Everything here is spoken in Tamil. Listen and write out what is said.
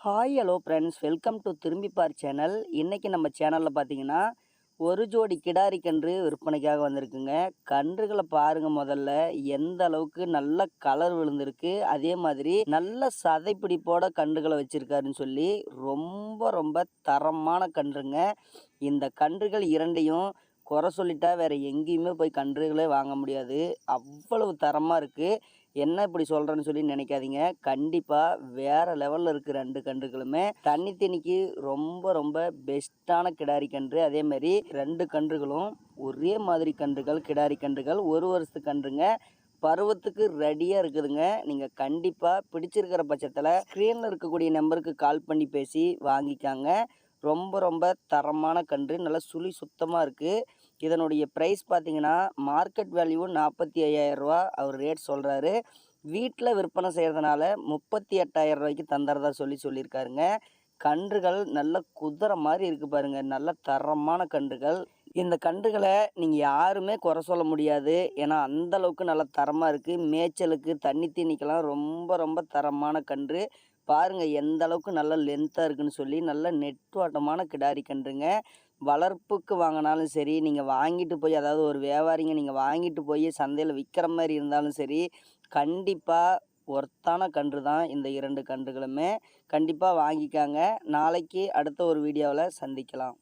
Hi hello friends welcome to Thirumbipaar channel இன்றைக்கி நம்ம சேனலில் பார்த்தீங்கன்னா ஒரு ஜோடி கிடாரி கன்று விற்பனைக்காக வந்திருக்குங்க கன்றுகளை பாருங்கள் முதல்ல எந்த அளவுக்கு நல்ல கலர் விழுந்திருக்கு அதே மாதிரி நல்ல சதைப்பிடிப்போட கன்றுகளை வச்சுருக்காருன்னு சொல்லி ரொம்ப ரொம்ப தரமான கன்றுங்க இந்த கன்றுகள் இரண்டையும் குறை சொல்லிட்டா வேறு எங்கேயுமே போய் கன்றுகளே வாங்க முடியாது அவ்வளவு தரமாக இருக்குது என்ன இப்படி சொல்கிறேன்னு சொல்லி நினைக்காதீங்க. கண்டிப்பாக வேறு லெவலில் இருக்குது ரெண்டு கன்றுகளுமே தண்ணி தண்ணிக்கு ரொம்ப ரொம்ப பெஸ்ட்டான கிடாரி கன்று. அதே மாதிரி ரெண்டு கன்றுகளும் ஒரே மாதிரி கன்றுகள் கிடாரி கன்றுகள் ஒரு வருஷத்து கன்றுங்க. பருவத்துக்கு ரெடியாக இருக்குதுங்க. நீங்கள் கண்டிப்பாக பிடிச்சிருக்கிற பட்சத்தில் ஸ்க்ரீனில் இருக்கக்கூடிய நம்பருக்கு கால் பண்ணி பேசி வாங்கிக்காங்க. ரொம்ப ரொம்ப தரமான கன்று. நல்லா சுழி சுத்தமாக இருக்குது இதனுடைய ப்ரைஸ் பார்த்தீங்கன்னா மார்க்கெட் வேல்யூ நாற்பத்தி ஐயாயிரரூவா அவர் ரேட் சொல்கிறாரு வீட்டில் விற்பனை செய்கிறதுனால முப்பத்தி எட்டாயிரம் ரூபாய்க்கு தந்துறதா சொல்லி சொல்லியிருக்காருங்க. கன்றுகள் நல்ல குதிரை மாதிரி இருக்குது பாருங்கள் நல்ல தரமான கன்றுகள். இந்த கன்றுகளை நீங்கள் யாருமே குறை சொல்ல முடியாது. ஏன்னா அந்த அளவுக்கு நல்ல தரமாக இருக்குது மேய்ச்சலுக்கு தண்ணி தீனிக்கெல்லாம் ரொம்ப ரொம்ப தரமான கன்று. பாருங்கள் எந்த அளவுக்கு நல்ல லென்த்தாக இருக்குன்னு சொல்லி நல்ல நெட்வாட்டமான கிடாரி கன்றுங்க. வளர்ப்புக்கு வாங்கினாலும் சரி நீங்கள் வாங்கிட்டு போய் அதாவது ஒரு வியாபாரிங்க நீங்கள் வாங்கிட்டு போய் சந்தையில் விற்கிற மாதிரி இருந்தாலும் சரி கண்டிப்பாக ஒர்த்தான கன்று தான் இந்த இரண்டு கன்றுகளுமே. கண்டிப்பாக வாங்கிக்காங்க. நாளைக்கு அடுத்த ஒரு வீடியோவில் சந்திக்கலாம்.